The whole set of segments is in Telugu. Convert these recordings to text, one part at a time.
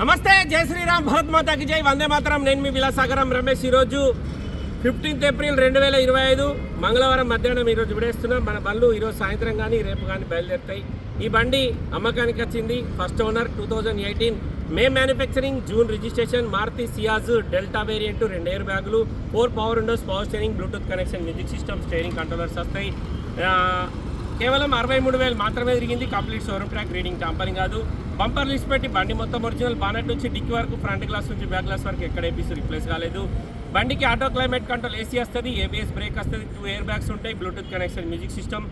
నమస్తే జై శ్రీరామ్ భరత్ మాతాకి జై. వందే మాతరం. నేను మీ విలాసాగరం రమేష్. ఈరోజు ఫిఫ్టీన్త్ ఏప్రిల్ రెండు వేల ఇరవై ఐదు మంగళవారం మధ్యాహ్నం ఈరోజు విడేస్తున్నాం. మన బళ్ళు ఈరోజు సాయంత్రం కానీ రేపు కానీ బయలుదేరుతాయి. ఈ బండి అమ్మకానికి వచ్చింది first owner two thousand eighteen. May manufacturing June registration Maruti Ciaz delta variant రెండు ఎయిర్ బ్యాగులు four power windows power steering bluetooth connection music system steering controllers వస్తాయి. కేవలం అరవై మూడు వేలు మాత్రమే తిరిగింది. Complete showroom track reading tampering కాదు. బంపర్ లిస్ట్ పెట్టి బండి మొత్తం ఒరిజినల్ బానెట్ నుంచి డిక్కి వరకు ఫ్రంట్ గ్లాస్ నుంచి బ్యాక్ గ్లాస్ వరకు ఎక్కడ ఏపీస్ రిప్లేస్ కాలేదు. బండికి ఆటో క్లైమేట్ కంట్రోల్ ఏసీ వస్తుంది ఏబిఎస్ బ్రేక్ వస్తుంది టూ ఎయిర్ బ్యాగ్స్ ఉంటాయి bluetooth connection music system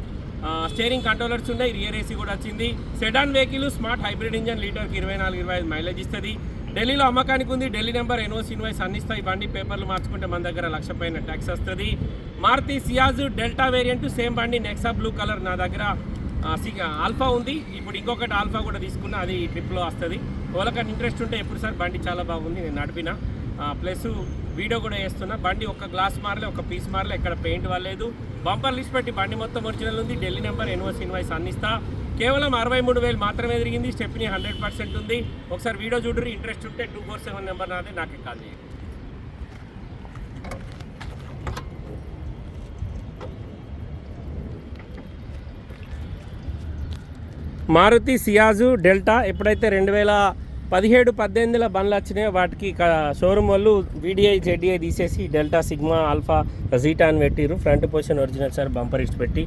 steering controllers ఉన్నాయి రియర్ ఏసీ కూడా వచ్చింది. Sedan vehicle smart hybrid engine లీటర్కి ఇరవై నాలుగు ఇరవై ఐదు మైలేజ్ ఇస్తుంది. ఢిల్లీలో అమ్మకానికి ఉంది ఢిల్లీ నెంబర్ ఎన్ఓసి ఇన్వాయిస్ అందిస్తాయి బండి పేపర్లు మార్చుకుంటే మన దగ్గర లక్ష పైన ట్యాక్స్ వస్తుంది. Maruti Ciaz delta variant same బండి నెక్సా బ్లూ కలర్ నా దగ్గర. ఆల్ఫా ఉంది. ఇప్పుడు ఇంకొకటి ఆల్ఫా కూడా తీసుకున్నా అది ట్రిప్లో వస్తుంది. వాళ్ళకన్నా ఇంట్రెస్ట్ ఉంటే ఎప్పుడు సార్ బండి చాలా బాగుంది నేను నడిపిన. ప్లస్ వీడియో కూడా వేస్తున్నా. బండి ఒక గ్లాస్ మారలే ఒక పీస్ మారలే ఎక్కడ పెయింట్ వాళ్ళలేదు బంపర్ లిస్ట్ పెట్టి బండి మొత్తం ఒరిజినల్ ఉంది. ఢిల్లీ నెంబర్ ఎన్ఓసి ఇన్వాయిస్ అందిస్తా. కేవలం అరవై మూడు వేలు మాత్రమే తిరిగింది. స్టెప్ని హండ్రెడ్ పర్సెంట్ ఉంది. ఒకసారి వీడియో చూడరు ఇంట్రెస్ట్ ఉంటే టూ ఫోర్ సెవెన్ నెంబర్ నాదే నాకే కాల్ చేయండి. మారుతి సియాజు డెల్టా ఎప్పుడైతే రెండు వేల పదిహేడు పద్దెనిమిదిల బండ్లు వచ్చినాయో వాటికి షోరూమ్ వాళ్ళు వీడిఐ జెడిఐ తీసేసి డెల్టా సిగ్మా ఆల్ఫా జీటా అని పెట్టిరు front position original sir bumper ఇచ్చి పెట్టి.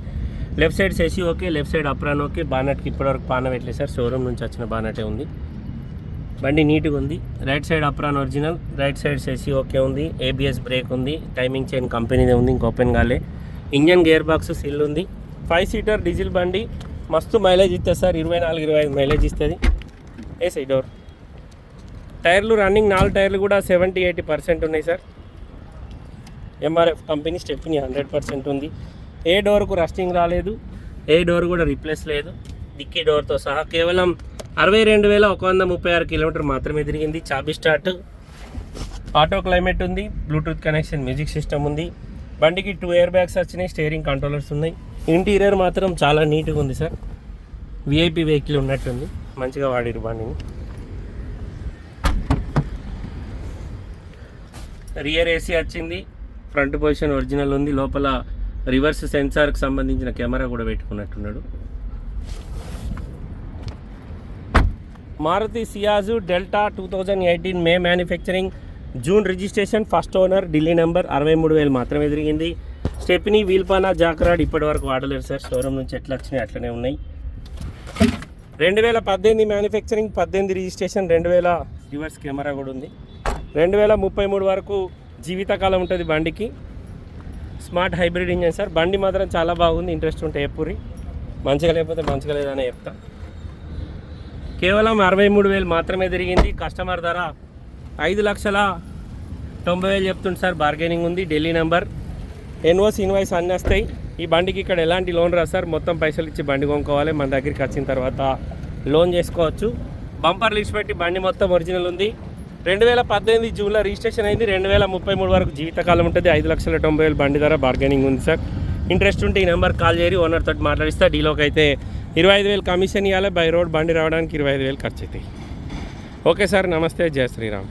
Left side chassis okay left side apron okay. బానట్కి ఇప్పటివరకు పాన పెట్టలేదు సార్. షోరూమ్ నుంచి వచ్చిన బానటే ఉంది. బండి నీట్గా ఉంది. Right side apron original right side chassis okay ఉంది. ఏబిఎస్ బ్రేక్ ఉంది. టైమింగ్ చైన్ కంపెనీదే ఉంది. ఇంక ఓపెన్ కాలే. ఇంజన్ గేర్ బాక్స్ సిల్ ఉంది. ఫైవ్ సీటర్ డీజిల్ బండి. మస్తు మైలేజ్ ఇస్తుంది సార్ ఇరవై నాలుగు ఇరవై ఐదు మైలేజ్ ఇస్తుంది. ఏ డోర్ టైర్లు రన్నింగ్ నాలుగు టైర్లు కూడా సెవెంటీ ఎయిటీ పర్సెంట్ ఉన్నాయి sir. MRF company stepney hundred percent ఉంది. ఏ డోర్కు రస్టింగ్ రాలేదు ఏ డోర్ కూడా రిప్లేస్ లేదు. డిక్కీ డోర్తో సహా కేవలం అరవై రెండు వేల ఒక వంద ముప్పై ఆరు కిలోమీటర్ మాత్రమే తిరిగింది. చాబీ స్టార్ట్. ఆటో క్లైమేట్ ఉంది బ్లూటూత్ కనెక్షన్ మ్యూజిక్ సిస్టమ్ ఉంది. బండికి టూ ఇయర్ బ్యాగ్స్ వచ్చినాయి స్టీరింగ్ కంట్రోలర్స్ ఉన్నాయి. ఇంటీరియర్ మాత్రం చాలా నీట్గా ఉంది సార్ విఐపి వెహికల్ ఉన్నట్టుంది. మంచిగా వాడిరు బండిని. రియర్ ఏసీ వచ్చింది. ఫ్రంట్ పొజిషన్ ఒరిజినల్ ఉంది. లోపల రివర్స్ సెన్సార్కి సంబంధించిన కెమెరా కూడా పెట్టుకున్నట్టున్నాడు. Maruti Ciaz delta two thousand eighteen May manufacturing June registration first owner Delhi number అరవై మూడు వేలు మాత్రమే తిరిగింది. స్టెప్ని వీల్పానా జాక్రాడ్ ఇప్పటి వరకు సార్. షోరూమ్ నుంచి ఎట్లా వచ్చినాయి అట్లనే ఉన్నాయి. రెండు వేల పద్దెనిమిది మ్యానుఫ్యాక్చరింగ్ పద్దెనిమిది రిజిస్ట్రేషన్ రెండు వేల రివర్స్ కెమెరా కూడా ఉంది. రెండు వేల ముప్పై మూడు వరకు జీవితకాలం ఉంటుంది బండికి. Smart hybrid engine sir. బండి మాత్రం చాలా బాగుంది ఇంట్రెస్ట్ ఉంటే ఎప్పురి. మంచిగా లేకపోతే మంచిగా లేదని చెప్తా. కేవలం అరవై మూడు వేలు మాత్రమే తిరిగింది. కస్టమర్ ధర ఐదు లక్షల తొంభై వేలు చెప్తుంది సార్ బార్గెనింగ్ ఉంది ఢిల్లీ నెంబర్. ఎన్ఓస్ ఇన్వాయిస్ అన్నీ వస్తాయి ఈ బండికి ఇక్కడ ఎలాంటి లోన్ రాదు సార్ మొత్తం పైసలు ఇచ్చి బండి కొనుక్కోవాలి మన దగ్గరికి వచ్చిన తర్వాత లోన్ చేసుకోవచ్చు. బంపర్ లిస్ట్ పెట్టి బండి మొత్తం ఒరిజినల్ ఉంది. రెండు వేల పద్దెనిమిది జూన్లో రిజిస్ట్రేషన్ అయింది రెండు వేల ముప్పై మూడు వరకు జీవితకాలం ఉంటుంది ఐదు లక్షల తొంభై వేలు బండి ధర బార్గెనింగ్ ఉంది సార్. ఇంట్రెస్ట్ ఉంటే ఈ నెంబర్ కాల్ చేయరి ఓనర్ తోటి మాట్లాడిస్తా డీలోకి అయితే ఇరవై ఐదు వేలు కమిషన్ ఇవ్వాలి బై రోడ్ బండి రావడానికి ఇరవై ఐదు వేలు ఖర్చు అవుతాయి. ఓకే సార్ నమస్తే జయ శ్రీరామ్.